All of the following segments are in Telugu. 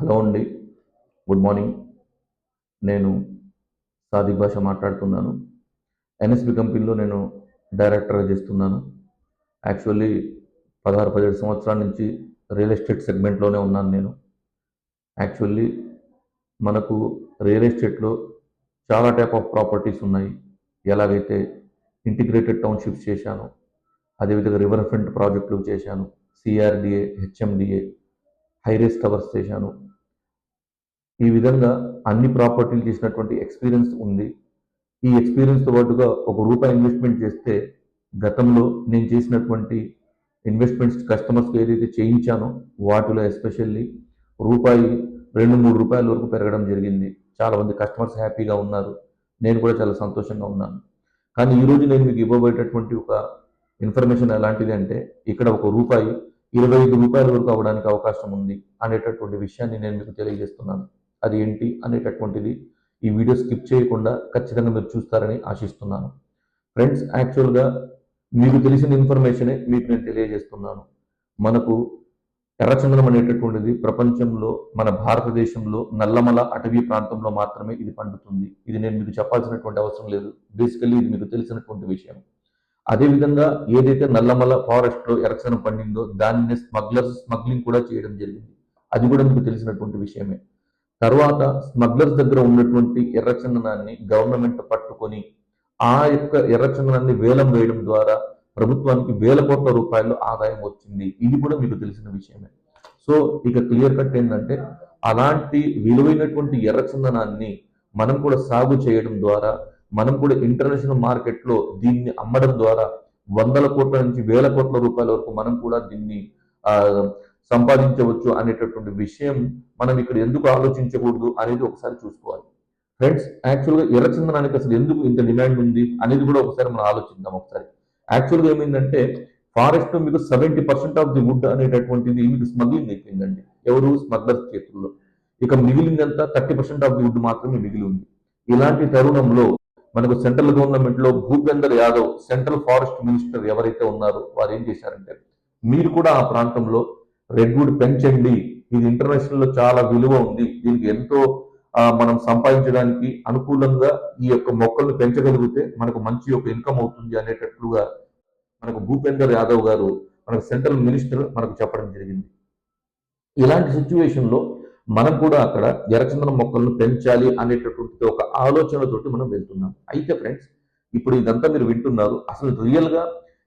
హలో అండి. Good morning. నేను సాదిక్ భాష మాట్లాడుతున్నాను. ఎన్ఎస్బి కంపెనీలో నేను డైరెక్టర్గా చేస్తున్నాను. యాక్చువల్లీ పదహారు పదిహేడు సంవత్సరాల నుంచి రియల్ ఎస్టేట్ సెగ్మెంట్లోనే ఉన్నాను నేను. యాక్చువల్లీ మనకు రియల్ ఎస్టేట్లో చాలా టైప్ ఆఫ్ ప్రాపర్టీస్ ఉన్నాయి. ఎలాగైతే ఇంటిగ్రేటెడ్ టౌన్షిప్స్ చేశాను అదేవిధంగా రివర్ ఫ్రంట్ ప్రాజెక్టులు చేశాను సిఆర్డిఏ హెచ్ఎండిఏ హైరేస్ టవర్స్ చేశాను ఈ విధంగా అన్ని ప్రాపర్టీలు చేసినటువంటి ఎక్స్పీరియన్స్ ఉంది. ఈ ఎక్స్పీరియన్స్తో పాటుగా ఒక రూపాయి ఇన్వెస్ట్మెంట్ చేస్తే గతంలో నేను చేసినటువంటి ఇన్వెస్ట్మెంట్స్ కస్టమర్స్కి ఏదైతే చేయించానో వాటిలో ఎస్పెషల్లీ రూపాయి రెండు మూడు రూపాయల వరకు పెరగడం జరిగింది. చాలామంది కస్టమర్స్ హ్యాపీగా ఉన్నారు. నేను కూడా చాలా సంతోషంగా ఉన్నాను. కానీ ఈరోజు నేను మీకు ఇవ్వబోయేటటువంటి ఒక ఇన్ఫర్మేషన్ ఎలాంటిది అంటే ఇక్కడ ఒక రూపాయి ఇరవై ఐదు రూపాయల వరకు అవ్వడానికి అవకాశం ఉంది అనేటటువంటి విషయాన్ని నేను మీకు తెలియజేస్తున్నాను. అది ఏంటి అనేటటువంటిది ఈ వీడియో స్కిప్ చేయకుండా ఖచ్చితంగా మీరు చూస్తారని ఆశిస్తున్నాను. ఫ్రెండ్స్ యాక్చువల్గా మీకు తెలిసిన ఇన్ఫర్మేషనే మీకు నేను తెలియజేస్తున్నాను. మనకు ఎర్రచందనం అనేటటువంటిది ప్రపంచంలో మన భారతదేశంలో నల్లమల అటవీ ప్రాంతంలో మాత్రమే ఇది పండుతుంది. ఇది నేను మీకు చెప్పాల్సినటువంటి అవసరం లేదు. బేసికల్లీ ఇది మీకు తెలిసినటువంటి విషయం. అదేవిధంగా ఏదైతే నల్లమల ఫారెస్ట్లో ఎర్రచందనం పండిందో దానిని స్మగ్లర్స్ స్మగ్లింగ్ కూడా చేయడం జరిగింది. అది కూడా మీకు తెలిసినటువంటి విషయమే. తర్వాత స్మగ్లర్స్ దగ్గర ఉన్నటువంటి ఎర్రచందనాన్ని గవర్నమెంట్ పట్టుకొని ఆ యొక్క ఎర్రచందనాన్ని వేలం వేయడం ద్వారా ప్రభుత్వానికి వేల కోట్ల రూపాయలు ఆదాయం వచ్చింది. ఇది కూడా మీకు తెలిసిన విషయమే. సో ఇక క్లియర్ కట్ ఏంటంటే అలాంటి విలువైనటువంటి ఎర్రచందనాన్ని మనం కూడా సాగు చేయడం ద్వారా మనం కూడా ఇంటర్నేషనల్ మార్కెట్లో దీన్ని అమ్మడం ద్వారా వందల కోట్ల నుంచి వేల కోట్ల రూపాయల వరకు మనం కూడా దీన్ని సంపాదించవచ్చు అనేటటువంటి విషయం మనం ఇక్కడ ఎందుకు ఆలోచించకూడదు అనేది ఒకసారి చూసుకోవాలి. ఫ్రెండ్స్ యాక్చువల్గా ఎర్రచందనానికి అసలు ఎందుకు ఇంత డిమాండ్ ఉంది అనేది కూడా ఒకసారి మనం ఆలోచిద్దాం ఒకసారి. యాక్చువల్గా ఏమైందంటే ఫారెస్ట్ మీకు seventy percent of the wood అనేటటువంటిది మీకు స్మగ్లింగ్ అయిపోయిందండి. ఎవరు? స్మగ్లర్స్ చేతుల్లో. ఇక మిగిలిందంతా thirty percent of the wood మాత్రమే మిగిలి ఉంది. ఇలాంటి తరుణంలో మనకు సెంట్రల్ గవర్నమెంట్లో Bhupender Yadav central forest minister ఎవరైతే ఉన్నారో వారు ఏం చేశారంటే మీరు కూడా ఆ ప్రాంతంలో రెడ్వుడ్ పెంచండి. ఇది ఇంటర్నేషనల్లో చాలా విలువ ఉంది. దీనికి ఎంతో మనం సంపాదించడానికి అనుకూలంగా ఈ యొక్క మొక్కలను పెంచగలిగితే మనకు మంచి యొక్క ఇన్కమ్ అవుతుంది అనేటట్లుగా మనకు భూపేందర్ యాదవ్ గారు మనకు సెంట్రల్ మినిస్టర్ మనకు చెప్పడం జరిగింది. ఇలాంటి సిచ్యువేషన్లో మనం కూడా అక్కడ ఎర్రచందనం మొక్కలను పెంచాలి అనేటటువంటి ఒక ఆలోచనతోటి మనం వెళ్తున్నాం. అయితే ఫ్రెండ్స్ ఇప్పుడు ఇదంతా మీరు వింటున్నారు. అసలు రియల్గా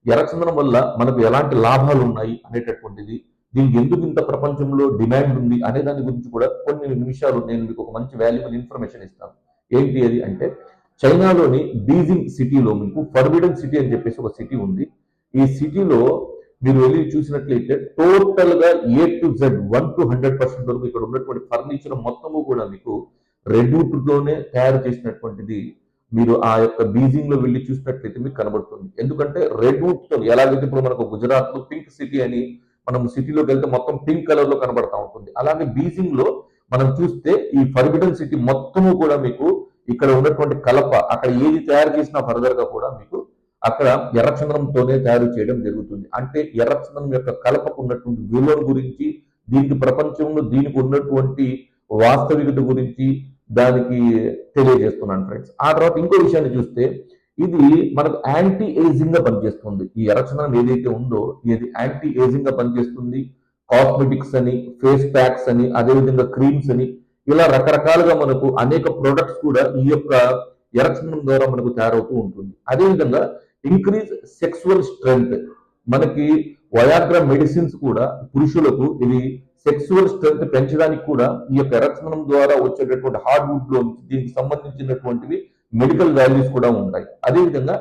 ఎర్రచందనం వల్ల మనకు ఎలాంటి లాభాలు ఉన్నాయి అనేటటువంటిది దీనికి ఎందుకు ఇంత ప్రపంచంలో డిమాండ్ ఉంది అనే దాని గురించి కూడా కొన్ని నిమిషాలు నేను మీకు ఒక మంచి వాల్యుబుల్ ఇన్ఫర్మేషన్ ఇస్తాను. ఏంటి అది అంటే చైనాలోని బీజింగ్ సిటీలో మీకు ఫర్బిడన్ సిటీ అని చెప్పేసి ఒక సిటీ ఉంది. ఈ సిటీలో మీరు వెళ్ళి చూసినట్లయితే టోటల్గా A to Z one to hundred percent వరకు ఇక్కడ ఉన్నటువంటి ఫర్నిచర్ మొత్తము కూడా మీకు రెడ్లోనే తయారు చేసినటువంటిది మీరు ఆ యొక్క బీజింగ్లో వెళ్ళి చూసినట్లయితే మీకు కనబడుతుంది. ఎందుకంటే రెడ్వుడ్తో ఎలాగైతే ఇప్పుడు మనకు గుజరాత్లో పింక్ సిటీ అని మనం సిటీలోకి వెళ్తే మొత్తం పింక్ కలర్లో కనబడతా ఉంటుంది. అలాగే బీజింగ్లో మనం చూస్తే ఈ ఫర్బిడన్ సిటీ మొత్తము కూడా మీకు ఇక్కడ ఉన్నటువంటి కలప అక్కడ ఏది తయారు చేసినా ఫర్దర్గా కూడా మీకు అక్కడ ఎర్రచంద్రంతోనే తయారు చేయడం జరుగుతుంది. అంటే ఎర్రచంద్రం యొక్క కలపకు ఉన్నటువంటి విలువ గురించి దీనికి ప్రపంచంలో దీనికి ఉన్నటువంటి వాస్తవికత గురించి దానికి తెలియజేస్తున్నాను ఫ్రెండ్స్ ఆ తర్వాత ఇంకో విషయాన్ని చూస్తే ఇది మనకు యాంటీ ఏజింగ్గా పనిచేస్తుంది. ఈ ఎర్రచందనం ఏదైతే ఉందో ఇది యాంటీ ఏజింగ్గా పనిచేస్తుంది. కాస్మెటిక్స్ అని ఫేస్ ప్యాక్స్ అని అదేవిధంగా క్రీమ్స్ అని ఇలా రకరకాలుగా మనకు అనేక ప్రొడక్ట్స్ కూడా ఈ యొక్క ఎరక్షన్ ద్వారా మనకు తయారవుతూ ఉంటుంది. అదేవిధంగా ఇంక్రీజ్ సెక్సువల్ స్ట్రెంగ్త్ మనకి వయాగ్ర మెడిసిన్స్ కూడా పురుషులకు ఇది సెక్సువల్ స్ట్రెంగ్త్ పెంచడానికి కూడా ఈ యొక్క ఎరక్షన్ ద్వారా వచ్చేటటువంటి హార్డ్ వుడ్లో దీనికి సంబంధించినటువంటివి మెడికల్ వాల్యూస్ కూడా ఉంటాయి. అదేవిధంగా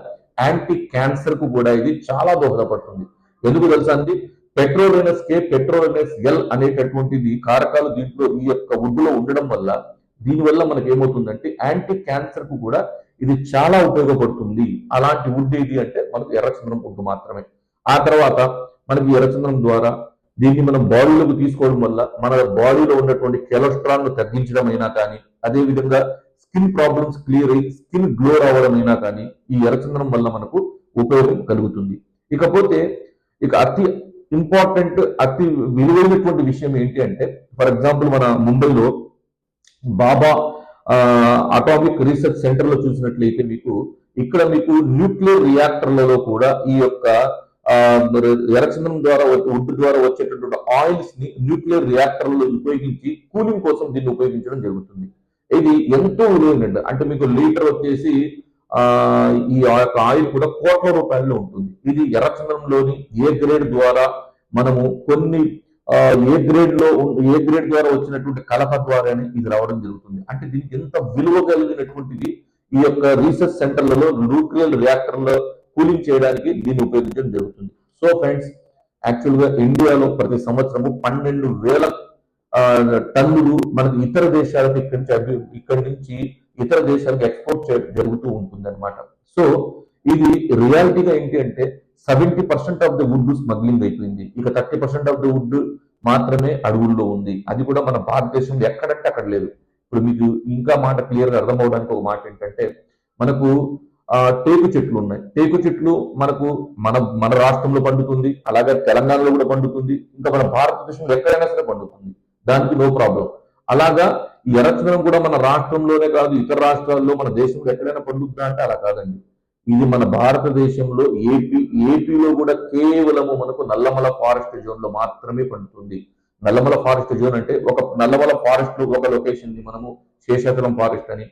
యాంటీ క్యాన్సర్కు కూడా ఇది చాలా దోహదపడుతుంది. ఎందుకు తెలుసా అండి? పెట్రోలినస్ కే పెట్రోలినస్ ఎల్ అనేటటువంటిది కారకాలు దీంట్లో ఈ యొక్క ఉడ్డులో ఉండడం వల్ల దీనివల్ల మనకి ఏమవుతుందంటే యాంటీ క్యాన్సర్కు కూడా ఇది చాలా ఉపయోగపడుతుంది. అలాంటి వుడ్ ఏది అంటే మనకు ఎర్రచంద్రం ఉడ్డు మాత్రమే. ఆ తర్వాత మనకి ఎర్రచంద్రం ద్వారా దీన్ని మనం బాడీలోకి తీసుకోవడం వల్ల మన బాడీలో ఉన్నటువంటి కొలెస్ట్రాల్ను తగ్గించడం అయినా కానీ అదే విధంగా స్కిన్ ప్రాబ్లమ్స్ క్లియర్ అయ్యి స్కిన్ గ్లో రావడం అయినా కానీ ఈ ఎర్రచందనం వల్ల మనకు ఉపయోగం కలుగుతుంది. ఇకపోతే ఇక అతి ఇంపార్టెంట్ అతి విలువైనటువంటి విషయం ఏంటి అంటే ఫర్ ఎగ్జాంపుల్ మన ముంబైలో బాబా అటామిక్ రీసెర్చ్ సెంటర్లో చూసినట్లయితే మీకు ఇక్కడ మీకు న్యూక్లియర్ రియాక్టర్లలో కూడా ఈ యొక్క ఎరచందనం ద్వారా వుడ్ ద్వారా వచ్చేటటువంటి ఆయిల్స్ని న్యూక్లియర్ రియాక్టర్లలో ఉపయోగించి కూలింగ్ కోసం దీన్ని ఉపయోగించడం జరుగుతుంది. ఇది ఎంతో విలువైనది. అంటే మీకు లీటర్ వచ్చేసి ఆ ఈ యొక్క ఆయిల్ కూడా కోట్ల రూపాయల్లో ఉంటుంది. ఇది ఎర్రచంద్రంలోని ఏ గ్రేడ్ ద్వారా మనము కొన్ని ఏ గ్రేడ్లో ఏ గ్రేడ్ ద్వారా వచ్చినటువంటి కలప ద్వారానే ఇది రావడం జరుగుతుంది. అంటే దీనికి ఎంత విలువ కలిగినటువంటిది ఈ యొక్క రీసెర్చ్ సెంటర్లలో న్యూక్లియర్ రియాక్టర్లో కూలింగ్ చేయడానికి దీన్ని ఉపయోగించడం జరుగుతుంది. సో ఫ్రెండ్స్ యాక్చువల్గా ఇండియాలో ప్రతి సంవత్సరము పన్నెండు వేల టన్నులు మనకి ఇతర దేశాలకు ఇక్కడి నుంచి అభి- ఇక్కడి నుంచి ఇతర దేశాలకు ఎక్స్పోర్ట్ చేయడం జరుగుతూ ఉంటుంది అనమాట సో ఇది రియాలిటీగా ఏంటి అంటే seventy percent of the wood smuggling అయిపోయింది. ఇక thirty percent of the wood మాత్రమే అడవుల్లో ఉంది. అది కూడా మన భారతదేశంలో ఎక్కడంటే అక్కడ లేదు. ఇప్పుడు మీకు ఇంకా మాట క్లియర్గా అర్థం అవడానికి ఒక మాట ఏంటంటే మనకు టేకు చెట్లు ఉన్నాయి. టేకు చెట్లు మనకు మన మన రాష్ట్రంలో పండుతుంది. అలాగే తెలంగాణలో కూడా పండుతుంది. ఇంకా మన భారతదేశంలో ఎక్కడైనా సరే పండుతుంది. దానికి నో ప్రాబ్లం అలాగా ఈ ఎర్రచందనం కూడా మన రాష్ట్రంలోనే కాదు ఇతర రాష్ట్రాల్లో మన దేశంలో ఎక్కడైనా పండుతుందా అంటే అలా కాదండి. ఇది మన భారతదేశంలో ఏపీ ఏపీలో కూడా కేవలము మనకు నల్లమల ఫారెస్ట్ జోన్లో మాత్రమే పండుతుంది. నల్లమల ఫారెస్ట్ జోన్ అంటే ఒక నల్లమల ఫారెస్ట్ ఒక లొకేషన్ని మనము శేషాచలం ఫారెస్ట్ అని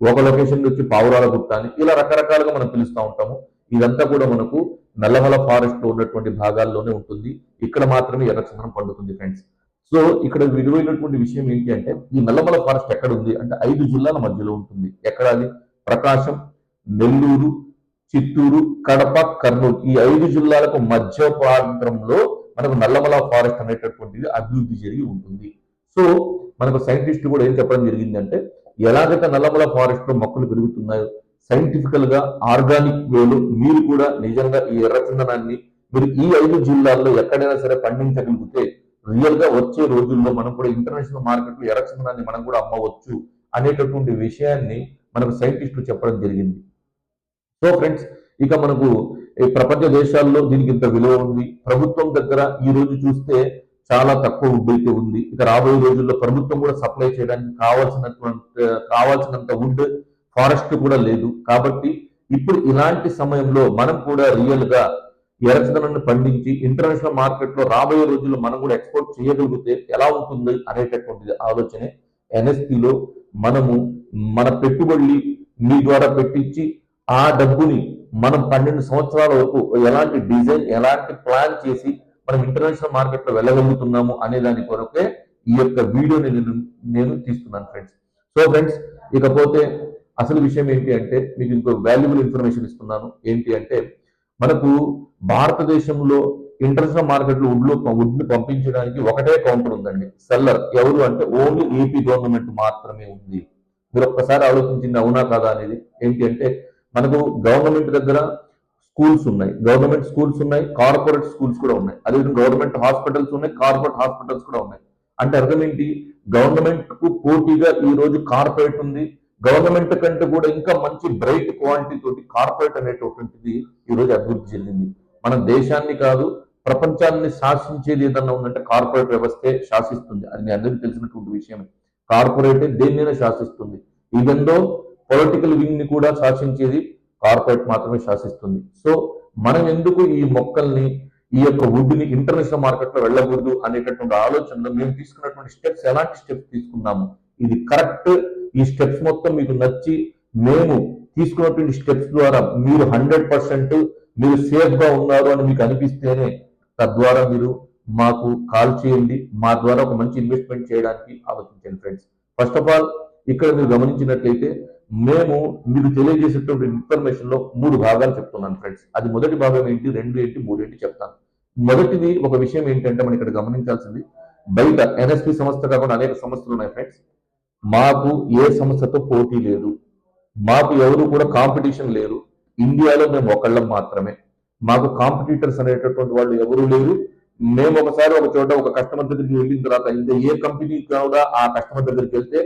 ఒక లొకేషన్ వచ్చి పావురాల గుట్ట అని ఇలా రకరకాలుగా మనం పిలుస్తూ ఉంటాము. ఇదంతా కూడా మనకు నల్లమల ఫారెస్ట్లో ఉన్నటువంటి భాగాల్లోనే ఉంటుంది. ఇక్కడ మాత్రమే ఎర్రచందనం పండుతుంది ఫ్రెండ్స్ సో ఇక్కడ విలువైనటువంటి విషయం ఏంటి అంటే ఈ నల్లమల ఫారెస్ట్ ఎక్కడ ఉంది అంటే ఐదు జిల్లాల మధ్యలో ఉంటుంది. ఎక్కడ అది? ప్రకాశం నెల్లూరు చిత్తూరు కడప కర్నూలు. ఈ ఐదు జిల్లాలకు మధ్య ప్రాంతంలో మనకు నల్లమల ఫారెస్ట్ అనేటటువంటిది అభివృద్ధి జరిగి ఉంటుంది. సో మనకు సైంటిస్ట్ కూడా ఏం చెప్పడం జరిగింది అంటే ఎలాగైతే నల్లమల ఫారెస్ట్లో మొక్కలు పెరుగుతున్నాయో సైంటిఫికల్గా ఆర్గానిక్ వేలో మీరు కూడా నిజంగా ఈ ఎర్రచందనాన్ని మీరు ఈ ఐదు జిల్లాల్లో ఎక్కడైనా సరే పండించగలిగితే రియల్గా వచ్చే రోజుల్లో మనం కూడా ఇంటర్నేషనల్ మార్కెట్లో ఎర్రచందనాన్ని మనం కూడా అమ్మవచ్చు అనేటటువంటి విషయాన్ని మనకు సైంటిస్టులు చెప్పడం జరిగింది. సో ఫ్రెండ్స్ ఇక మనకు ఈ ప్రపంచ దేశాల్లో దీనికి ఇంత విలువ ఉంది. ప్రభుత్వం దగ్గర ఈ రోజు చూస్తే చాలా తక్కువ వుడ్ అయితే ఉంది. ఇక రాబోయే రోజుల్లో ప్రభుత్వం కూడా సప్లై చేయడానికి కావాల్సినటువంటి కావాల్సినంత వుడ్ ఫారెస్ట్ కూడా లేదు. కాబట్టి ఇప్పుడు ఇలాంటి సమయంలో మనం కూడా రియల్గా ఎర్రచందనాన్ని పండించి ఇంటర్నేషనల్ మార్కెట్లో రాబోయే రోజుల్లో మనం కూడా ఎక్స్పోర్ట్ చేయగలిగితే ఎలా ఉంటుంది అనేటటువంటి ఆలోచనే ఎన్ఎస్పిలో మనము మన పెట్టుబడి మీ ద్వారా పెట్టించి ఆ డబ్బుని మనం పన్నెండు సంవత్సరాల వరకు ఎలాంటి డిజైన్ ఎలాంటి ప్లాన్ చేసి మనం ఇంటర్నేషనల్ మార్కెట్లో వెళ్ళగలుగుతున్నాము అనే దాని కొరకే ఈ యొక్క వీడియోని నేను నేను తీసుకున్నాను ఫ్రెండ్స్ సో ఫ్రెండ్స్ ఇకపోతే అసలు విషయం ఏంటి అంటే మీకు ఇంకో వాల్యుబుల్ ఇన్ఫర్మేషన్ ఇస్తున్నాను. ఏంటి అంటే మనకు భారతదేశంలో ఇంటర్నేషనల్ మార్కెట్లో వుడ్లో వుడ్ని పంపించడానికి ఒకటే కౌంటర్ ఉందండి. సెల్లర్ ఎవరు అంటే ఓన్లీ ఏపీ గవర్నమెంట్ మాత్రమే ఉంది. మీరు ఒక్కసారి ఆలోచించింది అవునా కాదా అనేది? ఏంటి అంటే మనకు గవర్నమెంట్ దగ్గర స్కూల్స్ ఉన్నాయి. గవర్నమెంట్ స్కూల్స్ ఉన్నాయి కార్పొరేట్ స్కూల్స్ కూడా ఉన్నాయి. అదేవిధంగా గవర్నమెంట్ హాస్పిటల్స్ ఉన్నాయి కార్పొరేట్ హాస్పిటల్స్ కూడా ఉన్నాయి. అంటే అర్థం ఏంటి? గవర్నమెంట్కు పోటీగా ఈ రోజు కార్పొరేట్ ఉంది. గవర్నమెంట్ కంటే కూడా ఇంకా మంచి బ్రైట్ క్వాలిటీ తోటి కార్పొరేట్ అనేటటువంటిది ఈ రోజు అభివృద్ధి చెందింది. మన దేశాన్ని కాదు ప్రపంచాన్ని శాసించేది ఏదన్నా ఉందంటే కార్పొరేట్ వ్యవస్థే శాసిస్తుంది. అది మీ అందరికీ తెలిసినటువంటి విషయమే. కార్పొరేటే దేన్నైనా శాసిస్తుంది. ఈవెందో పొలిటికల్ వింగ్ని కూడా శాసించేది కార్పొరేట్ మాత్రమే శాసిస్తుంది. సో మనం ఎందుకు ఈ మొక్కల్ని ఈ యొక్క వుడ్ని ఇంటర్నేషనల్ మార్కెట్లో వెళ్ళకూడదు అనేటటువంటి ఆలోచనలో మేము తీసుకున్నటువంటి స్టెప్స్ ఎలాంటి స్టెప్స్ తీసుకున్నాము? ఇది కరెక్ట్ ఈ స్టెప్స్ మొత్తం మీకు నచ్చి మేము తీసుకున్నటువంటి స్టెప్స్ ద్వారా మీరు హండ్రెడ్ పర్సెంట్ మీరు సేఫ్గా ఉన్నారు అని మీకు అనిపిస్తేనే తద్వారా మీరు మాకు కాల్ చేయండి. మా ద్వారా ఒక మంచి ఇన్వెస్ట్మెంట్ చేయడానికి ఆలోచించండి ఫ్రెండ్స్ ఫస్ట్ ఆఫ్ ఆల్ ఇక్కడ మీరు గమనించినట్లయితే మేము మీకు తెలియజేసేటువంటి ఇన్ఫర్మేషన్లో మూడు భాగాలు చెప్తున్నాను ఫ్రెండ్స్ అది మొదటి భాగం ఏంటి రెండు ఏంటి మూడు ఏంటి చెప్తాను. మొదటిది ఒక విషయం ఏంటంటే మనం ఇక్కడ గమనించాల్సింది బయట ఎన్ఎస్పి సంస్థ కాకుండా అనేక సంస్థలు ఉన్నాయి ఫ్రెండ్స్ మాకు ఏ సంస్థతో పోటీ లేదు. మాకు ఎవరు కూడా కాంపిటీషన్ లేరు ఇండియాలో మేము ఒకళ్ళం మాత్రమే. మాకు కాంపిటీటర్స్ అనేటటువంటి వాళ్ళు ఎవరూ లేరు. మేము ఒకసారి ఒక చోట ఒక కస్టమర్ దగ్గరికి వెళ్ళిన తర్వాత ఇంకా ఏ కంపెనీ కూడా ఆ కస్టమర్ దగ్గరికి వెళ్తే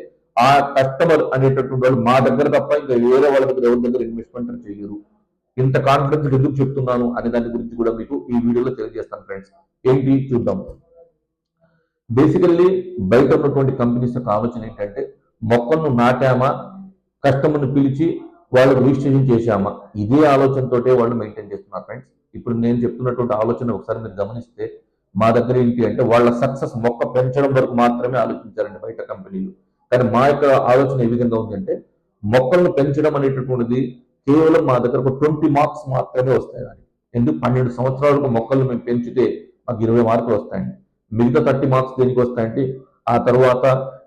ఆ కస్టమర్ అనేటటువంటి వాళ్ళు మా దగ్గర తప్ప ఇంకా వేరే వాళ్ళ దగ్గర ఎవరి దగ్గర ఇన్వెస్ట్మెంట్ చేయరు. ఇంత కాన్ఫిడెన్స్ ఎందుకు చెప్తున్నాను అనే దాని గురించి కూడా మీకు ఈ వీడియోలో తెలియజేస్తాను ఫ్రెండ్స్. ఏంటి చూద్దాం. బేసికల్లీ బయట ఉన్నటువంటి కంపెనీస్ యొక్క ఆలోచన ఏంటంటే మొక్కలను నాటామా కస్టమర్ని పిలిచి వాళ్ళకి రిజిస్ట్రేషన్ చేశామా? ఇదే ఆలోచనతోటే వాళ్ళు మెయింటైన్ చేస్తున్నారు ఫ్రెండ్స్ ఇప్పుడు నేను చెప్తున్నటువంటి ఆలోచన ఒకసారి మీరు గమనిస్తే మా దగ్గర ఏంటి అంటే వాళ్ళ సక్సెస్ మొక్క పెంచడం వరకు మాత్రమే ఆలోచించారండి బయట కంపెనీలు కానీ మా యొక్క ఆలోచన ఏ విధంగా ఉంది అంటే మొక్కలను పెంచడం అనేటటువంటిది కేవలం మా దగ్గర ఒక ట్వంటీ మార్క్స్ మాత్రమే వస్తాయి దానికి. ఎందుకు? పన్నెండు సంవత్సరాలకు మొక్కలు మేము పెంచితే మాకు ఇరవై మార్కులు వస్తాయండి. మిగతా థర్టీ మార్క్స్ దేనికి వస్తాయంటే ఆ తర్వాత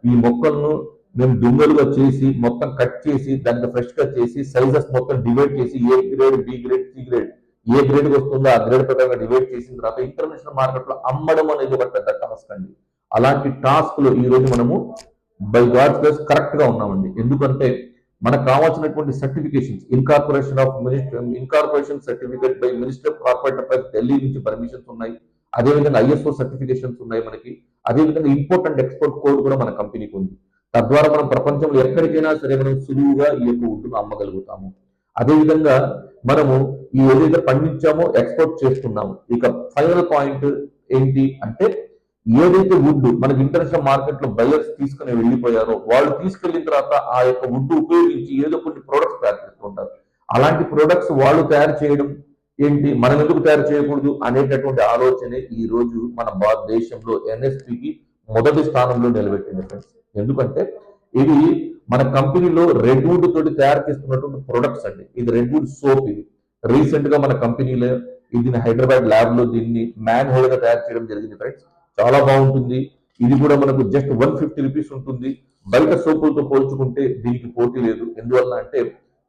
ఈ మొక్కలను మేము దుంగలుగా చేసి మొత్తం కట్ చేసి దానికి ఫ్రెష్గా చేసి సైజెస్ మొత్తం డివైడ్ చేసి A grade B grade C grade A grade వస్తుందో ఆ గ్రేడ్ ప్రకారంగా డివైడ్ చేసిన తర్వాత ఇంటర్నేషనల్ మార్కెట్లో అమ్మడం అనేది ఒక పెద్ద టాస్క్ అండి. అలాంటి టాస్క్లో ఈ రోజు మనము బై గాడ్స్ గ్రేస్ కరెక్ట్గా ఉన్నామండి. ఎందుకంటే మనకు కావాల్సినటువంటి certifications incorporation of minister incorporation certificate by minister of corporate affairs Delhi నుంచి పర్మిషన్స్ ఉన్నాయి. అదేవిధంగా ఐఎస్ఓ సర్టిఫికేషన్స్ ఉన్నాయి మనకి అదేవిధంగా ఇంపోర్ట్ అండ్ ఎక్స్పోర్ట్ కోడ్ కూడా మన కంపెనీకి ఉంది. తద్వారా మనం ప్రపంచంలో ఎక్కడికైనా సరే మనం సులువుగా ఈ యొక్క వుడ్ను అమ్మగలుగుతాము. అదేవిధంగా మనము ఈ ఏదైతే పండించామో ఎక్స్పోర్ట్ చేస్తున్నాము ఇక ఫైనల్ పాయింట్ ఏంటి అంటే ఏదైతే వుడ్ మనకి ఇంటర్నేషనల్ మార్కెట్లో బయర్స్ తీసుకుని వెళ్ళిపోయారో వాళ్ళు తీసుకెళ్ళిన తర్వాత ఆ యొక్క వుడ్ ఉపయోగించి ఏదో కొన్ని ప్రొడక్ట్స్ తయారు చేస్తుంటారు అలాంటి ప్రొడక్ట్స్ వాళ్ళు తయారు చేయడం ఏంటి? మనం ఎందుకు తయారు చేయకూడదు అనేటటువంటి ఆలోచనే ఈ రోజు మన భారతదేశంలో ఎన్ఎస్పికి మొదటి స్థానంలో నిలబెట్టింది ఫ్రెండ్స్ ఎందుకంటే ఇది మన కంపెనీలో రెడ్ వుడ్ తోటి తయారు చేస్తున్నటువంటి ప్రొడక్ట్స్ అండి. ఇది రెడ్ వుడ్ సోప్ ఇది. రీసెంట్గా మన కంపెనీలో ఇది హైదరాబాద్ ల్యాబ్లో దీన్ని మ్యాన్ హోల్గా తయారు చేయడం జరిగింది ఫ్రెండ్స్ చాలా బాగుంటుంది. ఇది కూడా మనకు జస్ట్ వన్ ఫిఫ్టీ రూపీస్ ఉంటుంది. బయట సోపులతో పోల్చుకుంటే దీనికి పోటీ లేదు. ఎందువల్ల అంటే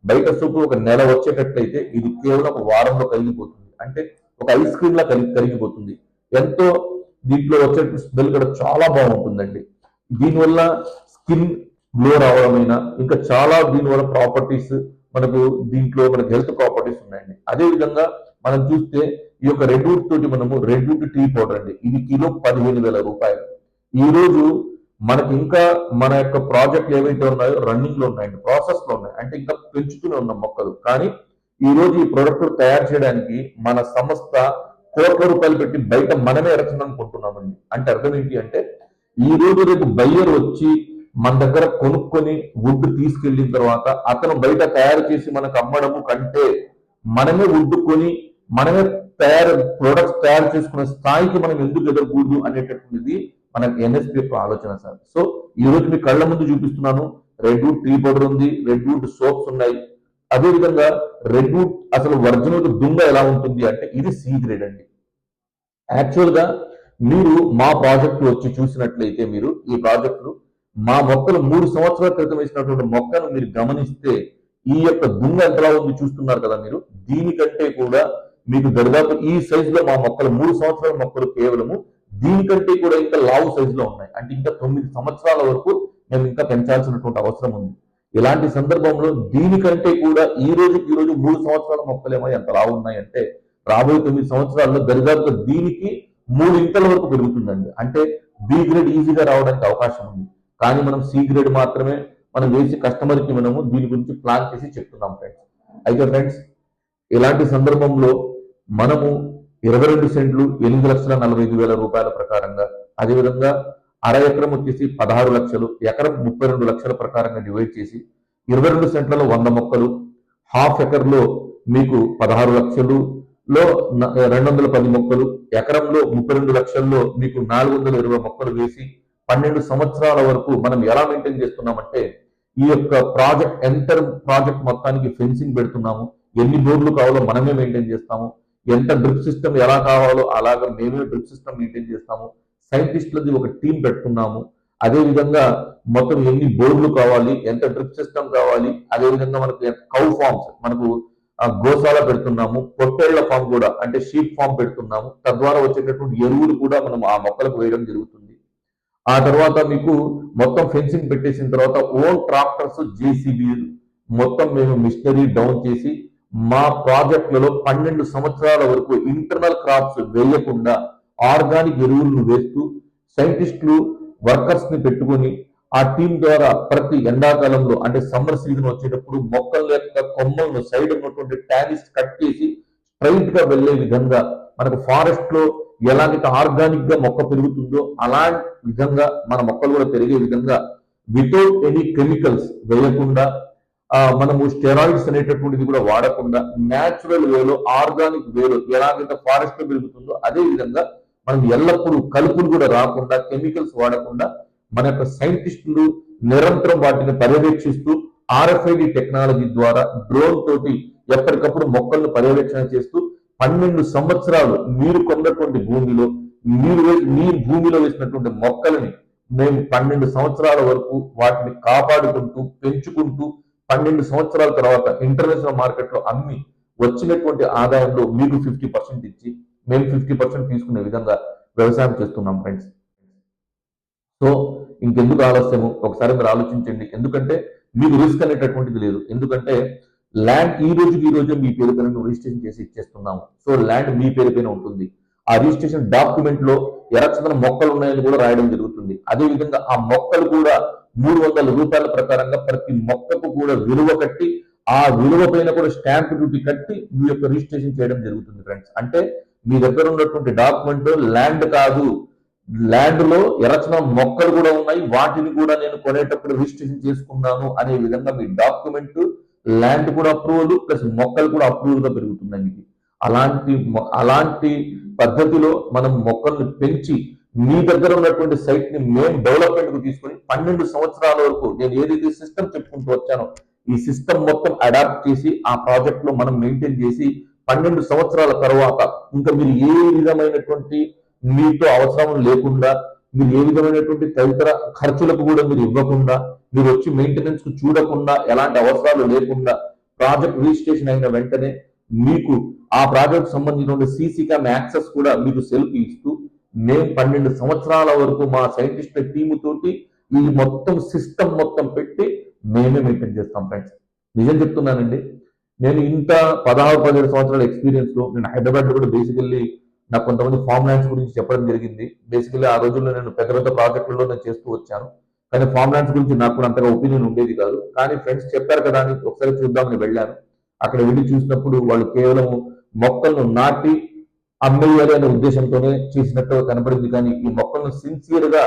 బయట సోపు ఒక నెల వచ్చేటట్లయితే ఇది కేవలం ఒక వారంలో కరిగిపోతుంది అంటే ఒక ఐస్ క్రీమ్ లా కరిగి కరిగిపోతుంది ఎంతో దీంట్లో వచ్చే స్మెల్ కూడా చాలా బాగుంటుందండి. దీనివల్ల స్కిన్ గ్లో రావడమైనా ఇంకా చాలా దీనివల్ల ప్రాపర్టీస్ మనకు దీంట్లో మనకు హెల్త్ ప్రాపర్టీస్ ఉన్నాయండి. అదే విధంగా మనం చూస్తే ఈ యొక్క రెడ్ వుడ్ తోటి మనము రెడ్ వుడ్ టీ పౌడర్ అండి. ఇది కిలో పదిహేను వేల రూపాయలు. ఈ రోజు మనకి ఇంకా మన యొక్క ప్రాజెక్టులు ఏవైతే ఉన్నాయో రన్నింగ్లో ఉన్నాయండి ప్రాసెస్లో ఉన్నాయి అంటే ఇంకా పెంచుతూనే ఉన్న మొక్కలు. కానీ ఈ రోజు ఈ ప్రొడక్ట్ తయారు చేయడానికి మన సంస్థ కోట్ల రూపాయలు పెట్టి బయట మనమే ఎరచనుకుంటున్నామండి అంటే అర్థం ఏంటి అంటే ఈ రోజు రేపు బయ్యర్ వచ్చి మన దగ్గర కొనుక్కొని వుడ్ తీసుకెళ్ళిన తర్వాత అతను బయట తయారు చేసి మనకు అమ్మడము కంటే మనమే వుడ్ కొని మనమే తయారు ప్రొడక్ట్స్ తయారు చేసుకునే స్థాయికి మనం ఎందుకు ఎదగకూడదు అనేటటువంటిది మనకు ఎన్ఎస్పి యొక్క ఆలోచన సార్. సో ఈ రోజు మీ కళ్ళ ముందు చూపిస్తున్నాను. రెడ్ వుడ్ టీ పౌడర్ ఉంది. రెడ్ వుడ్ సోప్స్ ఉన్నాయి. అదే విధంగా రెడ్ వుడ్ అసలు ఒరిజినల్ దుంగ ఎలా ఉంటుంది అంటే ఇది సి గ్రేడ్ అండి. యాక్చువల్గా మీరు మా ప్రాజెక్ట్ వచ్చి చూసినట్లయితే మీరు ఈ ప్రాజెక్టు మా మొక్కలు మూడు సంవత్సరాల క్రితం వేసినటువంటి మొక్కను మీరు గమనిస్తే ఈ యొక్క దుంగ ఎంతలా ఉంది చూస్తున్నారు కదా మీరు. దీనికంటే కూడా మీకు దరిదాపు ఈ సైజులో మా మొక్కలు మూడు సంవత్సరాల మొక్కలు కేవలము దీనికంటే కూడా ఇంకా లావు సైజులో ఉన్నాయి. అంటే ఇంకా తొమ్మిది సంవత్సరాల వరకు మేము ఇంకా పెంచాల్సినటువంటి అవసరం ఉంది. ఇలాంటి సందర్భంలో దీనికంటే కూడా ఈ రోజుకి ఈ రోజు మూడు సంవత్సరాల మొక్కలేమో ఎంత లావు ఉన్నాయంటే రాబోయే తొమ్మిది సంవత్సరాల్లో దరిదాపుగా దీనికి మూడు ఇంతల వరకు పెరుగుతుందండి. అంటే బి గ్రేడ్ ఈజీగా రావడానికి అవకాశం ఉంది. కానీ మనం సి గ్రేడ్ మాత్రమే మనం వేసి కస్టమర్కి మనము దీని గురించి ప్లాన్ చేసి చెప్తున్నాం ఫ్రెండ్స్. అయితే ఫ్రెండ్స్ ఇలాంటి సందర్భంలో మనము ఇరవై రెండు సెంట్లు ఎనిమిది లక్షల నలభై ఐదు వేల రూపాయల ప్రకారంగా. అదేవిధంగా అర ఎకరం వచ్చేసి పదహారు లక్షలు ఎకరం ముప్పై రెండు లక్షల ప్రకారంగా డివైడ్ చేసి ఇరవై రెండు సెంట్లలో వంద మొక్కలు హాఫ్ ఎకర్లో మీకు పదహారు లక్షలు లో రెండు వందల పది మొక్కలు ఎకరంలో ముప్పై రెండు లక్షల్లో మీకు నాలుగు వందల ఇరవై మొక్కలు వేసి పన్నెండు సంవత్సరాల వరకు మనం ఎలా మెయింటైన్ చేస్తున్నామంటే ఈ యొక్క ప్రాజెక్ట్ ఎంటర్ ప్రాజెక్ట్ మొత్తానికి ఫెన్సింగ్ పెడుతున్నాము. ఎన్ని బోర్డులు కావాలో మనమే మెయింటైన్ చేస్తాము. ఎంత డ్రిప్ సిస్టమ్ ఎలా కావాలో అలాగా మేమే డ్రిప్ సిస్టమ్ మెయింటైన్ చేస్తాము. సైంటిస్టులది ఒక టీం పెట్టుకున్నాము. అదే విధంగా మొత్తం ఎన్ని బోర్డులు కావాలి ఎంత డ్రిప్ సిస్టమ్ కావాలి అదే విధంగా మనకు కౌ ఫార్మ్స్ మనకు గోశాల పెడుతున్నాము. పొట్టేళ్ళ ఫామ్ కూడా అంటే షీప్ ఫామ్ పెడుతున్నాము. తద్వారా వచ్చేటటువంటి ఎరువులు కూడా మనం ఆ మొక్కలకు వేయడం జరుగుతుంది. ఆ తర్వాత మీకు మొత్తం ఫెన్సింగ్ పెట్టేసిన తర్వాత ఓన్ ట్రాక్టర్స్ జేసీబీ మొత్తం మేము మిషనరీ డౌన్ చేసి మా ప్రాజెక్టులలో పన్నెండు సంవత్సరాల వరకు ఇంటర్నల్ క్రాప్స్ వేయకుండా ఆర్గానిక్ ఎరువులను వేస్తూ సైంటిస్టులు వర్కర్స్ని పెట్టుకొని ఆ టీం ద్వారా ప్రతి ఎండాకాలంలో అంటే సమ్మర్ సీజన్ వచ్చేటప్పుడు మొక్కల యొక్క కొమ్మలను సైడ్ ఉన్నటువంటి టానిస్ కట్ చేసి స్ట్రైట్గా వెళ్ళే విధంగా మనకు ఫారెస్ట్లో ఎలాగైతే ఆర్గానిక్గా మొక్క పెరుగుతుందో అలాంటి విధంగా మన మొక్కలు కూడా పెరిగే విధంగా వితౌట్ ఎనీ కెమికల్స్ వేయకుండా మనము స్టెరాయిడ్స్ అనేటటువంటిది కూడా వాడకుండా న్యాచురల్ వేలో ఆర్గానిక్ వేలో ఎలాగైతే ఫారెస్ట్లో పెరుగుతుందో అదే విధంగా మనం ఎల్లప్పుడూ కలుపులు కూడా రాకుండా కెమికల్స్ వాడకుండా మన యొక్క సైంటిస్టులు నిరంతరం వాటిని పర్యవేక్షిస్తూ ఆర్ఎఫ్ఐడి టెక్నాలజీ ద్వారా డ్రోన్ తోటి ఎప్పటికప్పుడు మొక్కలను పర్యవేక్షణ చేస్తూ పన్నెండు సంవత్సరాలు మీరు కొన్నటువంటి భూమిలో మీరు వే- మీ భూమిలో వేసినటువంటి మొక్కలని మేము పన్నెండు సంవత్సరాల వరకు వాటిని కాపాడుకుంటూ పెంచుకుంటూ పన్నెండు సంవత్సరాల తర్వాత ఇంటర్నేషనల్ మార్కెట్లో అమ్మి వచ్చినటువంటి ఆదాయంలో మీకు ఫిఫ్టీ పర్సెంట్ ఇచ్చి మేము ఫిఫ్టీ పర్సెంట్ తీసుకునే విధంగా వ్యవసాయం చేస్తున్నాం ఫ్రెండ్స్ సో ఇంకెందుకు ఆలస్యము? ఒకసారి మీరు ఆలోచించండి. ఎందుకంటే మీకు రిస్క్ అనేటటువంటిది లేదు. ఎందుకంటే ల్యాండ్ ఈ రోజుకి ఈ రోజు మీ పేరు పైన రిజిస్ట్రేషన్ చేసి ఇచ్చేస్తున్నాము సో ల్యాండ్ మీ పేరు పైన ఉంటుంది. ఆ రిజిస్ట్రేషన్ డాక్యుమెంట్లో ఎరచదన మొక్కలు ఉన్నాయని కూడా రాయడం జరుగుతుంది. అదే విధంగా ఆ మొక్కలు కూడా మూడు వందల రూపాయల ప్రకారంగా ప్రతి మొక్కకు కూడా విలువ కట్టి ఆ విలువ పైన కూడా స్టాంప్ డ్యూటీ కట్టి మీ యొక్క రిజిస్ట్రేషన్ చేయడం జరుగుతుంది ఫ్రెండ్స్ అంటే మీ దగ్గర ఉన్నటువంటి డాక్యుమెంట్ ల్యాండ్ కాదు. ల్యాండ్లో ఎరచిన మొక్కలు కూడా ఉన్నాయి. వాటిని కూడా నేను కొనేటప్పుడు రిజిస్ట్రేషన్ చేసుకున్నాను అనే విధంగా మీ డాక్యుమెంట్ ల్యాండ్ కూడా అప్రూవల్ ప్లస్ మొక్కలు కూడా అప్రూవల్గా పెరుగుతున్నాయి. మీకు అలాంటి మొ- అలాంటి పద్ధతిలో మనం మొక్కల్ని పెంచి మీ దగ్గర ఉన్నటువంటి సైట్ని మేము డెవలప్మెంట్కు తీసుకొని పన్నెండు సంవత్సరాల వరకు నేను ఏదైతే సిస్టమ్ చెప్పుకుంటూ వచ్చానో ఈ సిస్టమ్ మొత్తం అడాప్ట్ చేసి ఆ ప్రాజెక్ట్లో మనం మెయింటైన్ చేసి పన్నెండు సంవత్సరాల తర్వాత ఇంకా మీరు ఏ విధమైనటువంటి మీతో అవసరం లేకుండా మీరు ఏ విధమైనటువంటి తదితర ఖర్చులకు కూడా మీరు ఇవ్వకుండా మీరు వచ్చి మెయింటెనెన్స్కు చూడకుండా ఎలాంటి అవసరాలు లేకుండా ప్రాజెక్ట్ రిజిస్ట్రేషన్ అయిన వెంటనే మీకు ఆ ప్రాజెక్ట్ సంబంధించిన సీసీ క్యామ్ యాక్సెస్ కూడా మీకు సెల్ఫ్ ఇస్తూ మేము పన్నెండు సంవత్సరాల వరకు మా సైంటిస్ట్ టీమ్ తోటి ఈ మొత్తం సిస్టమ్ మొత్తం పెట్టి మేమే మెయింటైన్ చేస్తాం ఫ్రెండ్స్ నిజం చెప్తున్నానండి. నేను ఇంత పదహారు పదిహేడు సంవత్సరాల ఎక్స్పీరియన్స్లో నేను హైదరాబాద్ కూడా బేసికల్లీ నాకు కొంతమంది ఫామ్ ల్యాండ్స్ గురించి చెప్పడం జరిగింది. బేసికల్లీ ఆ రోజుల్లో నేను పెద్ద పెద్ద ప్రాజెక్టుల్లో నేను చేస్తూ వచ్చాను. కానీ ఫార్మ్ ల్యాండ్స్ గురించి నాకు కూడా అంతగా ఒపీనియన్ ఉండేది కాదు. కానీ ఫ్రెండ్స్ చెప్పారు కదా అని ఒకసారి చూద్దామని వెళ్ళాను. అక్కడ వెళ్ళి చూసినప్పుడు వాళ్ళు కేవలం మొక్కలను నాటి అమ్మేయాలి అనే ఉద్దేశంతోనే చేసినట్టుగా కనబడింది. కానీ ఈ మొక్కలను సిన్సియర్గా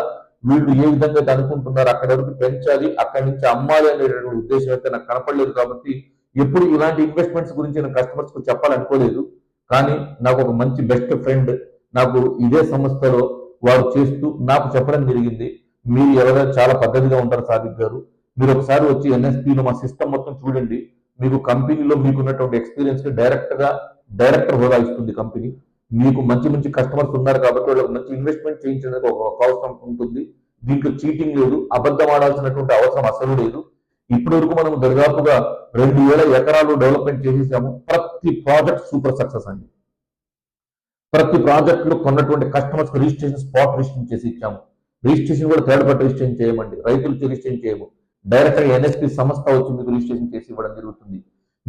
వీళ్ళు ఏ విధంగా అయితే అనుకుంటున్నారు అక్కడ వరకు పెంచాలి అక్కడి నుంచి అమ్మాలి అనేటువంటి ఉద్దేశం అయితే నాకు కనపడలేదు కాబట్టి ఎప్పుడు ఇలాంటి ఇన్వెస్ట్మెంట్స్ గురించి నేను కస్టమర్స్కు చెప్పాలనుకోలేదు. కానీ నాకు ఒక మంచి బెస్ట్ ఫ్రెండ్ నాకు ఇదే సంస్థలో వారు చేస్తూ నాకు చెప్పడం జరిగింది. మీరు ఎవరైనా చాలా పద్ధతిగా ఉంటారు సాదిక్ గారు. మీరు ఒకసారి వచ్చి ఎన్ఎస్పీలో మా సిస్టమ్ మొత్తం చూడండి. మీకు కంపెనీలో మీకున్నటువంటి ఎక్స్పీరియన్స్ డైరెక్ట్గా డైరెక్టర్ హోదా ఇస్తుంది కంపెనీ మీకు మంచి మంచి కస్టమర్స్ ఉన్నారు కాబట్టి వాళ్ళకి మంచి ఇన్వెస్ట్మెంట్ చేయించడానికి ఒక అవసరం ఉంటుంది. దీంట్లో చీటింగ్ లేదు అబద్ధం ఆడాల్సినటువంటి అవసరం అసలు లేదు. ఇప్పటి వరకు మనం దరిదాపుగా రెండు వేల ఎకరాలు డెవలప్మెంట్ చేసేసాము. ప్రతి ప్రాజెక్ట్ సూపర్ సక్సెస్ అండి. ప్రతి ప్రాజెక్ట్లో కొన్నటువంటి కస్టమర్స్ రిజిస్ట్రేషన్ స్పాట్ రిజిస్ట్రేషన్ చేసి ఇచ్చాము. రిజిస్ట్రేషన్ కూడా థర్డ్ పార్టీ రిజిస్ట్రేషన్ చేయమండి. రైతులు రిజిస్ట్రేషన్ చేయము. డైరెక్ట్గా ఎన్ఎస్పి సంస్థ వచ్చి మీకు రిజిస్ట్రేషన్ చేసి ఇవ్వడం జరుగుతుంది.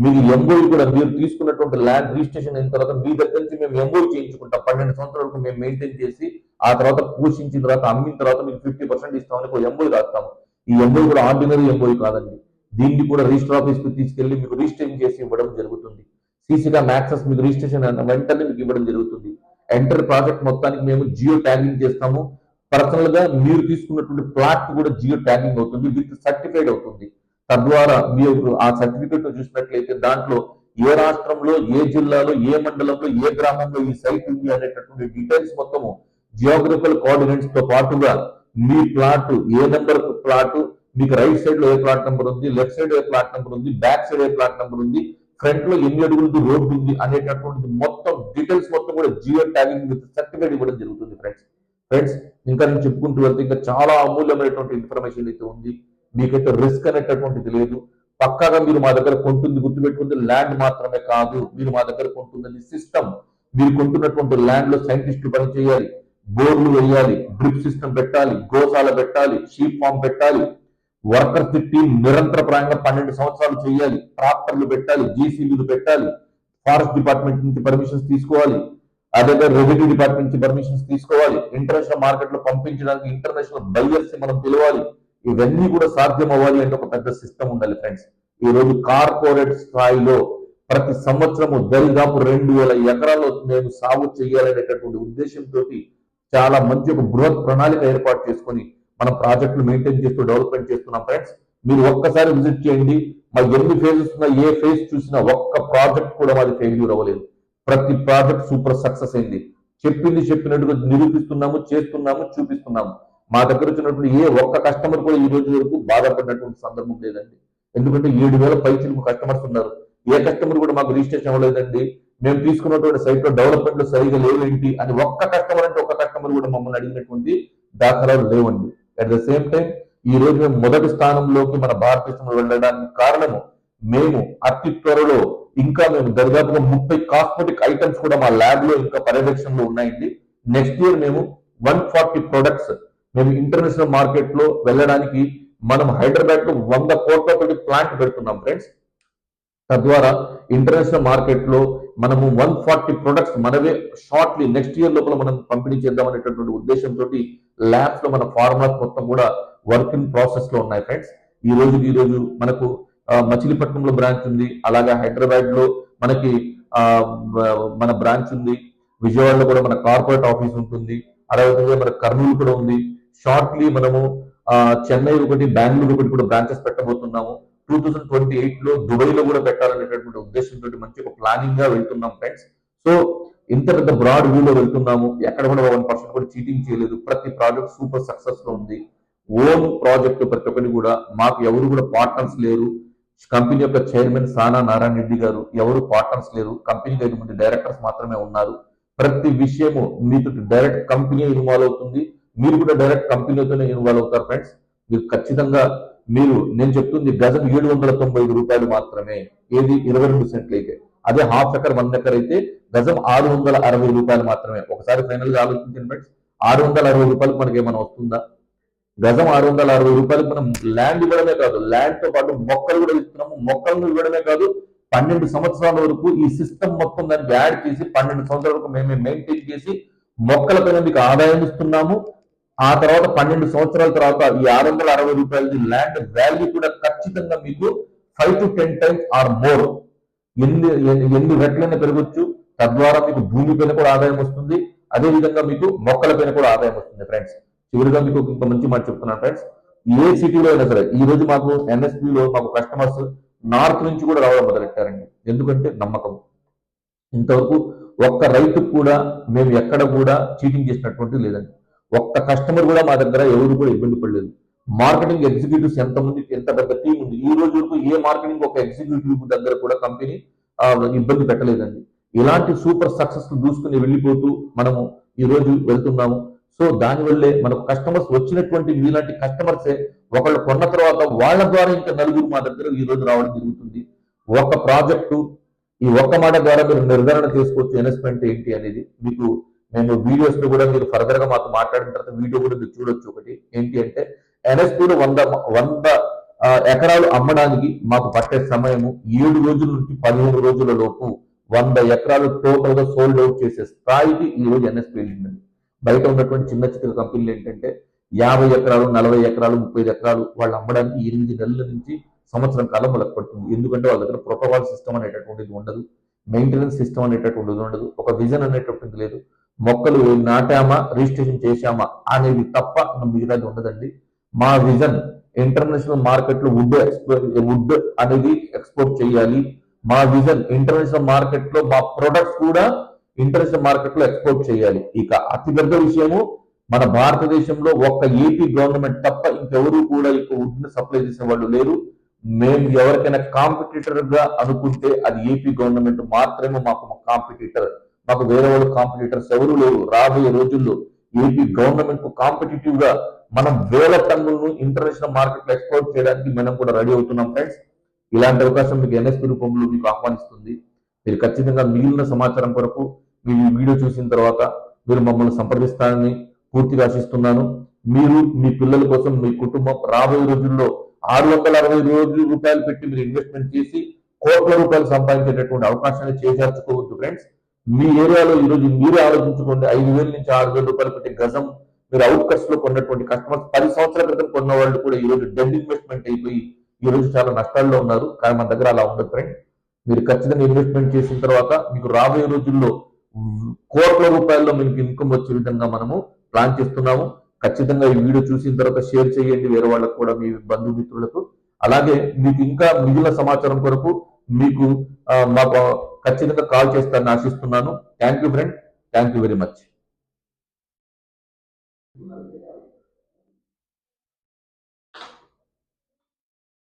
మీకు ఎంఓఈ కూడా మీరు తీసుకున్నటువంటి ల్యాండ్ రిజిస్ట్రేషన్ అయిన తర్వాత మీ దగ్గర నుంచి మేము ఎంఓఈ చేయించుకుంటాం. పన్నెండు సంవత్సరాల వరకు మేము మెయింటైన్ చేసి ఆ తర్వాత పోషించిన తర్వాత అమ్మిన తర్వాత మీకు ఫిఫ్టీ పర్సెంట్ ఇస్తామని ఒక ఎంఓఈ రాస్తాము. ఈ ఎంఓఈ కూడా ఆర్డినరీ ఎంఓఈ కాదండి. దీన్ని కూడా రిజిస్టర్ ఆఫీస్కి తీసుకెళ్ళి మీకు రిజిస్ట్రేషన్ చేసి ఇవ్వడం జరుగుతుంది. సీసీగా మ్యాక్సెస్ మీకు రిజిస్ట్రేషన్ అయిన వెంటనే మీకు ఇవ్వడం జరుగుతుంది. ఎంటర్ ప్రాజెక్ట్ మొత్తానికి మేము జియో ట్యాగింగ్ చేస్తాము. పర్సనల్గా మీరు తీసుకున్నటువంటి ప్లాట్ కూడా జియో ట్యాగింగ్ అవుతుంది. విత్ సర్టిఫైడ్ అవుతుంది. తద్వారా మీరు ఆ సర్టిఫికెట్ చూసినట్లయితే దాంట్లో ఏ రాష్ట్రంలో ఏ జిల్లాలో ఏ మండలంలో ఏ గ్రామంలో ఈ సైట్ ఉంది అనేటటువంటి డీటెయిల్స్ మొత్తము జియోగ్రఫికల్ కోఆర్డినేట్స్తో పాటుగా మీ ప్లాట్ ఏ నెంబర్ ప్లాట్ మీకు రైట్ సైడ్లో ఏ ప్లాట్ నెంబర్ ఉంది లెఫ్ట్ సైడ్ ఏ ప్లాట్ నెంబర్ ఉంది బ్యాక్ సైడ్ ఏ ప్లాట్ నెంబర్ ఉంది ఫ్రంట్లో ఎన్ని అడుగులది రోడ్డు ఉంది అనేటటువంటి మొత్తం డీటెయిల్స్ మొత్తం కూడా జియో ట్యాగింగ్ విత్ సర్టిఫికేట్ ఇవ్వడం జరుగుతుంది ఫ్రెండ్స్ ఫ్రెండ్స్ ఇంకా నేను చెప్పుకుంటూ వెళ్తే ఇంకా చాలా అమూల్యమైనటువంటి ఇన్ఫర్మేషన్ అయితే ఉంది. మీకైతే రిస్క్ అనేటటువంటిది లేదు. పక్కాగా మీరు మా దగ్గర కొంటుంది గుర్తుపెట్టుకుంది ల్యాండ్ మాత్రమే కాదు మీరు మా దగ్గర కొంటుందని సిస్టమ్ మీరు కొంటున్నటువంటి ల్యాండ్లో సైంటిస్టులు పని చేయాలి బోర్లు వేయాలి డ్రిప్ సిస్టమ్ పెట్టాలి గోశాల పెట్టాలి షీప్ ఫామ్ పెట్టాలి. వర్కర్స్ టీం నిరంతరప్రాయంగా పన్నెండు సంవత్సరాలు చేయాలి ట్రాక్టర్లు పెట్టాలి జీసీబీలు పెట్టాలి ఫారెస్ట్ డిపార్ట్మెంట్ నుంచి పర్మిషన్స్ తీసుకోవాలి. అదే రెవెన్యూ డిపార్ట్మెంట్ నుంచి పర్మిషన్స్ తీసుకోవాలి. ఇంటర్నేషనల్ మార్కెట్లో పంపించడానికి ఇంటర్నేషనల్ బయర్స్ మనం పిలవాలి. ఇవన్నీ కూడా సాధ్యం అవ్వాలి అంటే ఒక పెద్ద సిస్టమ్ ఉండాలి ఫ్రెండ్స్ ఈ రోజు కార్పొరేట్ స్థాయిలో ప్రతి సంవత్సరము దరిదాపు రెండు వేల ఎకరాల్లో మేము సాగు చేయాలనేటటువంటి ఉద్దేశంతో చాలా మంచి ఒక బృహత్ ప్రణాళిక ఏర్పాటు చేసుకొని మనం ప్రాజెక్టులు మెయింటైన్ చేస్తూ డెవలప్మెంట్ చేస్తున్నాం ఫ్రెండ్స్ మీరు ఒక్కసారి విజిట్ చేయండి. మా ఎన్ని ఫేజెస్ ఉన్నా ఏ ఫేజ్ చూసినా ఒక్క ప్రాజెక్ట్ కూడా మాది ఫెయిల్యూర్ అవ్వలేదు. ప్రతి ప్రాజెక్ట్ సూపర్ సక్సెస్ అయింది. చెప్పింది చెప్పినట్టుగా నిరూపిస్తున్నాము చేస్తున్నాము చూపిస్తున్నాము. మా దగ్గర వచ్చినటువంటి ఏ ఒక్క కస్టమర్ కూడా ఈ రోజు వరకు బాధపడినటువంటి సందర్భం లేదండి. ఎందుకంటే ఏడు వేల పైచిలకు కస్టమర్స్ ఉన్నారు. ఏ కస్టమర్ కూడా మాకు రిజిస్ట్రేషన్ అవ్వలేదండి. మేము తీసుకున్నటువంటి సైట్లో డెవలప్మెంట్ సరిగా లేవేంటి అని ఒక్క కస్టమర్ అంటే ఒక్క కస్టమర్ కూడా మమ్మల్ని అడిగినటువంటి దాఖలాలు లేవండి. అట్ ద సేమ్ టైం ఈ రోజు మేము మొదటి స్థానంలోకి మన భారతదేశంలో వెళ్ళడానికి కారణము మేము అతి త్వరలో ఇంకా మేము దరిదాపుగా ముప్పై కాస్మెటిక్ ఐటమ్స్ కూడా మా ల్యాబ్లో ఇంకా పర్యవేక్షణలో ఉన్నాయండి. నెక్స్ట్ ఇయర్ మేము వన్ ఫార్టీ ప్రొడక్ట్స్ మేము ఇంటర్నేషనల్ మార్కెట్లో వెళ్ళడానికి మనం హైదరాబాద్లో వంద వంద కోట్లతోటి ప్లాంట్ పెడుతున్నాం ఫ్రెండ్స్ తద్వారా ఇంటర్నేషనల్ మార్కెట్లో మనము వన్ ఫార్టీ ప్రొడక్ట్స్ మనవే షార్ట్లీ నెక్స్ట్ ఇయర్ లోపల మనం పంపిణీ చేద్దాం అనేటటువంటి ఉద్దేశంతో ల్యాబ్స్లో మన ఫార్ములాస్ మొత్తం కూడా వర్క్ ఇన్ ప్రాసెస్లో ఉన్నాయి ఫ్రెండ్స్ ఈ రోజు ఈ రోజు మనకు మచిలీపట్నంలో బ్రాంచ్ ఉంది అలాగే హైదరాబాద్లో మనకి మన బ్రాంచ్ ఉంది విజయవాడలో కూడా మన కార్పొరేట్ ఆఫీస్ ఉంటుంది అదేవిధంగా మన కర్నూలు కూడా ఉంది. షార్ట్లీ మనము చెన్నై ఒకటి బెంగళూరు ఒకటి కూడా బ్రాంచెస్ పెట్టబోతున్నాము. టూ థౌసండ్ ట్వంటీ ఎయిట్లో దుబాయ్లో కూడా పెట్టాలనేటటువంటి ఉద్దేశంతో మంచి ఒక ప్లానింగ్గా వెళ్తున్నాం ఫ్రెండ్స్ సో ఇంత పెద్ద బ్రాడ్ వ్యూలో వెళ్తున్నాము. ఎక్కడ కూడా వన్ పర్సెంట్ కూడా చీటింగ్ చేయలేదు. ప్రతి ప్రాజెక్ట్ సూపర్ సక్సెస్లో ఉంది. ఓన్ ప్రాజెక్ట్ ప్రతి ఒక్కటి కూడా మాకు ఎవరు కూడా పార్ట్నర్స్ లేరు. కంపెనీ యొక్క చైర్మన్ సానా నారాయణ రెడ్డి గారు ఎవరు పార్ట్నర్స్ లేరు. కంపెనీ అయినటువంటి మంది డైరెక్టర్స్ మాత్రమే ఉన్నారు. ప్రతి విషయము మీతో డైరెక్ట్ కంపెనీ ఇన్వాల్వ్ అవుతుంది. మీరు కూడా డైరెక్ట్ కంపెనీలతోనే ఇన్వాల్వ్ అవుతారు ఫ్రెండ్స్ మీరు ఖచ్చితంగా మీరు నేను చెప్తుంది గజం ఏడు వందల తొంభై ఐదు రూపాయలు మాత్రమే. ఏది? ఇరవై రెండు సెంట్లు అయితే అదే హాఫ్ ఎకర్ వన్ ఎకర్ అయితే గజం ఆరు వందల అరవై రూపాయలు మాత్రమే. ఒకసారి ఫైనల్గా ఆలోచించండి ఫ్రెండ్స్ ఆరు వందల అరవై రూపాయలకు మనకి ఏమైనా వస్తుందా? గజం ఆరు వందల అరవై రూపాయలకు మనం ల్యాండ్ ఇవ్వడమే కాదు ల్యాండ్తో పాటు మొక్కలు కూడా ఇస్తున్నాము. మొక్కలను ఇవ్వడమే కాదు పన్నెండు సంవత్సరాల వరకు ఈ సిస్టమ్ మొత్తం దానికి యాడ్ చేసి పన్నెండు సంవత్సరాల వరకు మేమే మెయింటైన్ చేసి మొక్కలపైన మీకు ఆదాయం ఇస్తున్నాము. ఆ తర్వాత పన్నెండు సంవత్సరాల తర్వాత ఈ ఆరు వందల అరవై రూపాయలది ల్యాండ్ వాల్యూ కూడా ఖచ్చితంగా మీకు five to ten times or more ఎన్ని ఎన్ని- ఎన్ని రెట్లైనా పెరగొచ్చు. తద్వారా మీకు భూమి పైన కూడా ఆదాయం వస్తుంది. అదే విధంగా మీకు మొక్కల పైన కూడా ఆదాయం వస్తుంది ఫ్రెండ్స్ చివరిగా మీకు ఇంత మంచి మాట చెప్తున్నాను ఫ్రెండ్స్ ఏ సిటీలో అయినా సరే ఈ రోజు మాకు ఎన్ఎస్పిలో లో మాకు కస్టమర్స్ నార్త్ నుంచి కూడా రావడం మొదలెట్టారండి. ఎందుకంటే నమ్మకం. ఇంతవరకు ఒక్క రైతు కూడా మేము ఎక్కడ కూడా చీటింగ్ చేసినటువంటి లేదండి. ఒక్క కస్టమర్ కూడా మా దగ్గర ఎవరు కూడా ఇబ్బంది పడలేదు. మార్కెటింగ్ ఎగ్జిక్యూటివ్స్ ఎంతమంది ఎంత పెద్ద టీం ఉంది? ఈ రోజు వరకు ఏ మార్కెటింగ్ ఒక ఎగ్జిక్యూటివ్ దగ్గర కూడా కంపెనీ ఇబ్బంది పెట్టలేదండి. ఇలాంటి సూపర్ సక్సెస్ దూసుకుని వెళ్ళిపోతూ మనము ఈ రోజు వెళ్తున్నాము. సో దానివల్లే మనకు కస్టమర్స్ వచ్చినటువంటి మీలాంటి కస్టమర్సే ఒకళ్ళు కొన్న తర్వాత వాళ్ళ ద్వారా ఇంకా నలుగురు మా దగ్గర ఈ రోజు రావడం జరుగుతుంది. ఒక ప్రాజెక్టు ఈ ఒక్క మాట ద్వారా మీరు నిర్ధారణ చేసుకోవచ్చు ఇన్వెస్ట్మెంట్ ఏంటి అనేది మీకు మేము వీడియోస్ కూడా మీరు ఫర్దర్గా మాతో మాట్లాడిన తర్వాత వీడియో కూడా మీరు చూడొచ్చు. ఒకటి ఏంటి అంటే ఎన్ఎస్పీలో వంద వంద ఎకరాలు అమ్మడానికి మాకు పట్టే సమయము ఏడు రోజుల నుంచి పదిహేను రోజుల లోపు వంద ఎకరాలు టోటల్గా సోల్డ్ అవుట్ చేసే స్థాయికి ఈ రోజు ఎన్ఎస్పీ వెళ్ళిందండి బయట ఉన్నటువంటి చిన్న చిన్న కంపెనీలు ఏంటంటే యాభై ఎకరాలు నలభై ఎకరాలు ముప్పై ఎకరాలు వాళ్ళు అమ్మడానికి ఎనిమిది నెలల నుంచి సంవత్సరం కాలం వాళ్ళకి పడుతుంది. ఎందుకంటే వాళ్ళ దగ్గర ప్రోటోకాల్ సిస్టమ్ అనేటటువంటిది ఉండదు. మెయింటెనెన్స్ సిస్టమ్ అనేటటువంటిది ఉండదు. ఒక విజన్ అనేటటువంటిది లేదు. మొక్కలు నాటామా రిజిస్ట్రేషన్ చేశామా అనేది తప్ప మిగతాది ఉండదండి. మా విజన్ ఇంటర్నేషనల్ మార్కెట్లో వుడ్ వుడ్ అనేది ఎక్స్పోర్ట్ చేయాలి. మా విజన్ ఇంటర్నేషనల్ మార్కెట్లో మా ప్రొడక్ట్స్ కూడా ఇంటర్నేషనల్ మార్కెట్లో ఎక్స్పోర్ట్ చేయాలి. ఇక అతిపెద్ద విషయము మన భారతదేశంలో ఒక్క ఏపీ గవర్నమెంట్ తప్ప ఇంకెవరు కూడా ఇక వుడ్ని సప్లై చేసే వాళ్ళు లేరు. మేము ఎవరికైనా కాంపిటీటర్గా అనుకుంటే అది ఏపీ గవర్నమెంట్ మాత్రమే మాకు కాంపిటీటర్ మాకు వేరే వాళ్ళు కాంపిటీటర్స్ ఎవరు లేరు. రాబోయే రోజుల్లో ఏపీ గవర్నమెంట్కు కాంపిటేటివ్గా మనం వేల టన్నులను ఇంటర్నేషనల్ మార్కెట్లో ఎక్స్పోర్ట్ చేయడానికి మనం కూడా రెడీ అవుతున్నాం ఫ్రెండ్స్ ఇలాంటి అవకాశం మీకు ఎన్ఎస్పీ రూపంలో మీకు ఆహ్వానిస్తుంది. మీరు ఖచ్చితంగా మిగిలిన సమాచారం కొరకు మీరు ఈ వీడియో చూసిన తర్వాత మీరు మమ్మల్ని సంప్రదిస్తారని పూర్తిగా ఆశిస్తున్నాను. మీరు మీ పిల్లల కోసం మీ కుటుంబం రాబోయే రోజుల్లో ఆరు వందల అరవై రోజులు రూపాయలు పెట్టి మీరు ఇన్వెస్ట్మెంట్ చేసి కోట్ల రూపాయలు సంపాదించేటటువంటి అవకాశాన్ని చేజార్చుకోవద్దు ఫ్రెండ్స్ మీ ఏరియాలో ఈ రోజు మీరే ఆలోచించుకోండి. ఐదు వేల నుంచి ఆరు వేల రూపాయలు పెట్టి గజం మీరు అవుట్ కట్స్లో కొన్నటువంటి కస్టమర్స్ పది సంవత్సరాల క్రితం కొన్న వాళ్ళు కూడా ఈ రోజు డెడ్ ఇన్వెస్ట్మెంట్ అయిపోయి ఈ రోజు చాలా నష్టాల్లో ఉన్నారు. కానీ మన దగ్గర అలా ఉండదు ఫ్రెండ్ మీరు ఖచ్చితంగా ఇన్వెస్ట్మెంట్ చేసిన తర్వాత మీకు రాబోయే రోజుల్లో కోట్ల రూపాయల్లో మీకు ఇన్కమ్ వచ్చే విధంగా మనము ప్లాన్ చేస్తున్నాము. ఖచ్చితంగా ఈ వీడియో చూసిన తర్వాత షేర్ చేయండి వేరే వాళ్ళకు కూడా మీ బంధుమిత్రులకు. అలాగే మీకు ఇంకా మిగిలిన సమాచారం కొరకు మీకు మా ఖచ్చితంగా కాల్ చేస్తానని ఆశిస్తున్నాను. Thank you friend thank you very much